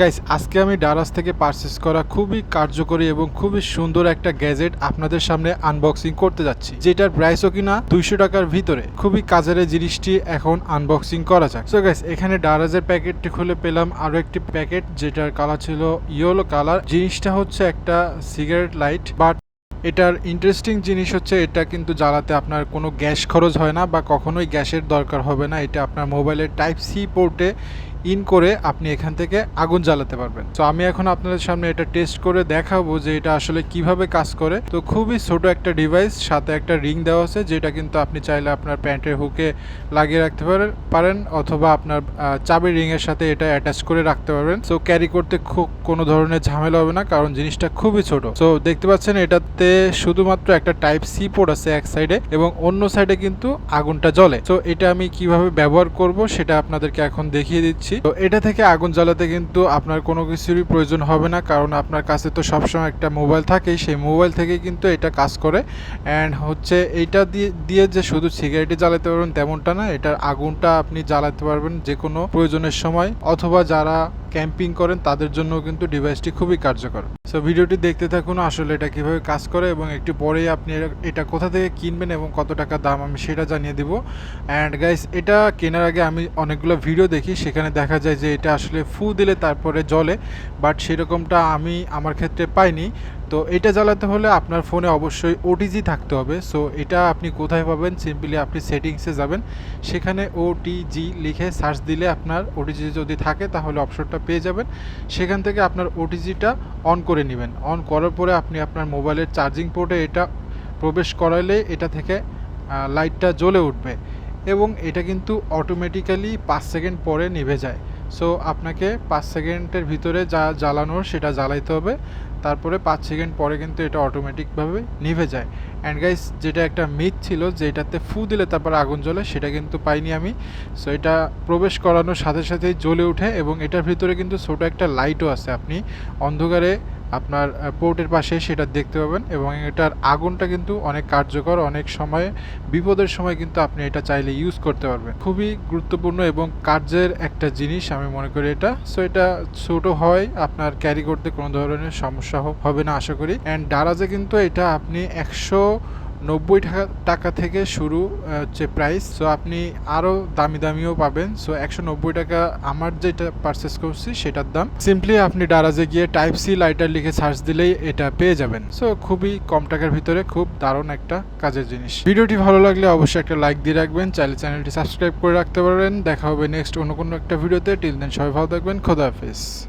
Guys আজকে আমি ডারাস থেকে পারচেস করা খুবই কার্যকরী এবং খুবই সুন্দর একটা গ্যাজেট আপনাদের সামনে আনবক্সিং করতে যাচ্ছি। যেটার প্রাইসও কিনা দুইশো টাকার ভিতরে। খুবই কাজের জিনিসটি এখন আনবক্সিং করা যাক। সো গাইস এখানে ডারাজের প্যাকেটটি খুলে পেলাম। আরও একটি প্যাকেট যেটার কালার ছিল ইয়েলো কালার জিনিসটা হচ্ছে একটা সিগারেট লাইট বাট এটার ইন্টারেস্টিং জিনিস হচ্ছে এটা কিন্তু জ্বালাতে আপনার কোনো গ্যাস খরচ হয় না বা কখনোই গ্যাসের দরকার হবে না। এটা আপনার মোবাইলের টাইপ সি পোর্টে ইন করে আপনি এখান থেকে আগুন জ্বালাতে পারবেন। তো আমি এখন আপনাদের সামনে এটা টেস্ট করে দেখাবো যে এটা আসলে কীভাবে কাজ করে। তো খুবই ছোট একটা ডিভাইস সাথে একটা রিং দেওয়া আছে, যেটা কিন্তু আপনি চাইলে আপনার প্যান্টের হুকে লাগিয়ে রাখতে পারেন অথবা আপনার চাবির রিং এর সাথে এটা অ্যাটাচ করে রাখতে পারবেন। সো ক্যারি করতে খুব কোনো ধরনের ঝামেলা হবে না, কারণ জিনিসটা খুবই ছোট। সো দেখতে পাচ্ছেন এটাতে শুধুমাত্র একটা টাইপ সি পোর্ট আছে এক সাইডে এবং অন্য সাইডে কিন্তু আগুনটা জ্বলে। তো এটা আমি কীভাবে ব্যবহার করব সেটা আপনাদেরকে এখন দেখিয়ে দিচ্ছি। তো এটা থেকে আগুন জ্বালাতে কিন্তু আপনার কোনো কিছুরই প্রয়োজন হবে না, কারণ আপনার কাছে তো সবসময় একটা মোবাইল থাকেই। সেই মোবাইল থেকে কিন্তু এটা কাজ করে। অ্যান্ড হচ্ছে এইটা দিয়ে দিয়ে যে শুধু সিগারেটই জ্বালাতে পারবেন তেমনটা না, এটার আগুনটা আপনি জ্বালাতে পারবেন যে কোনো প্রয়োজনের সময়। অথবা যারা ক্যাম্পিং করেন, তাদের জন্য কিন্তু ডিভাইসটি খুবই কার্যকর। সো ভিডিওটি দেখতে থাকুন, আসলে এটা কীভাবে কাজ করে এবং একটু পরেই আপনি এটা- কোথা থেকে কিনবেন এবং কত টাকা দাম, আমি সেটা জানিয়ে দিব। অ্যান্ড গাইস এটা কেনার আগে আমি অনেকগুলো ভিডিও দেখি, সেখানে দেখা যায় যে এটা আসলে ফু দিলে তারপরে জলে বাট সেরকমটা আমি আমার ক্ষেত্রে পাইনি। তো এটা জ্বালাতে হলে আপনার ফোনে অবশ্যই ওটিজি থাকতে হবে। সো এটা আপনি কোথায় পাবেন? সিম্পলি আপনি সেটিংসে যাবেন। সেখানে ওটিজি লিখে সার্চ দিলে আপনার ওটিজি যদি থাকে, তাহলে অপশনটা পেয়ে যাবেন। সেখান থেকে আপনার ওটিজিটা অন করে নেবেন। অন করার পরে আপনি আপনার মোবাইলের চার্জিং পোর্টে এটা প্রবেশ করালে এটা থেকে লাইটটা জ্বলে উঠবে। এবং এটা কিন্তু অটোমেটিক্যালি পাঁচ সেকেন্ড পরে নিভে যায়। সো আপনাকে পাঁচ সেকেন্ডের ভিতরে যা জ্বালানোর সেটা জ্বালাইতে হবে। তারপরে পাঁচ সেকেন্ড পরে কিন্তু এটা অটোমেটিকভাবে নিভে যায়। অ্যান্ড গাইস যেটা একটা মিথ ছিল যে এটাতে ফু দিলে তারপর আগুন জ্বলে, সেটা কিন্তু পাইনি আমি। সো এটা প্রবেশ করানোর সাথে সাথেই জ্বলে ওঠে এবং এটার ভিতরে কিন্তু ছোটো একটা লাইটও আছে। আপনি অন্ধকারে আপনার পোর্টের পাশে সেটা দেখতে পাবেন এবং এটার আগুনটা কিন্তু অনেক কার্যকর, অনেক সময়, বিপদের সময় কিন্তু আপনি এটা চাইলে ইউজ করতে পারবেন। খুবই গুরুত্বপূর্ণ এবং কার্যের একটা জিনিস আমি মনে করি এটা। সো এটা ছোট হয়, আপনার ক্যারি করতে কোনো ধরনের সমস্যা হবে না আশা করি। অ্যান্ড ডারাজে কিন্তু এটা আপনি একশো নব্বই টাকা টাকা থেকে শুরু হচ্ছে প্রাইস সো আপনি আরও দামি দামিও পাবেন। সো একশো নব্বই টাকা আমার যেটা পারচেস করছি, সেটার দাম। সিম্পলি আপনি ডারাজে গিয়ে টাইপ সি লাইটার লিখে সার্চ দিলেই এটা পেয়ে যাবেন। সো খুবই কম টাকার ভিতরে খুব দারুণ একটা কাজের জিনিস। ভিডিওটি ভালো লাগলে অবশ্যই একটা লাইক দিয়ে রাখবেন। চাইলে চ্যানেলটি সাবস্ক্রাইব করে রাখতে পারেন। দেখা হবে নেক্সট অন্য কোনো একটা ভিডিওতে। টিল দেন সবাই ভালো থাকবেন। খোদা হাফেজ।